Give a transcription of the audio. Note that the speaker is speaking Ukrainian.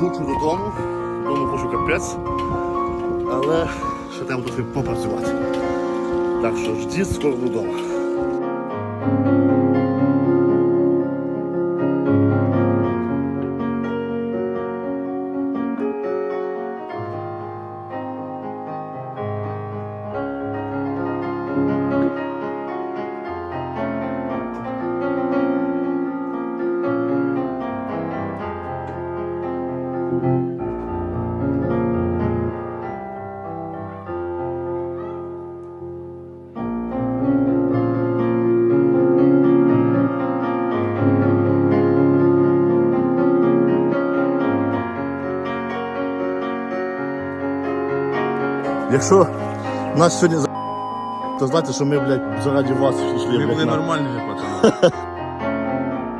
хочу додому. Додому хочу капець. Але ще треба трохи попрацювати. Так що ждіть скоро додому. Якщо нас сьогодні за- то знайте, що ми, блядь, заради вас йшли. Ми були нормальними пацанами.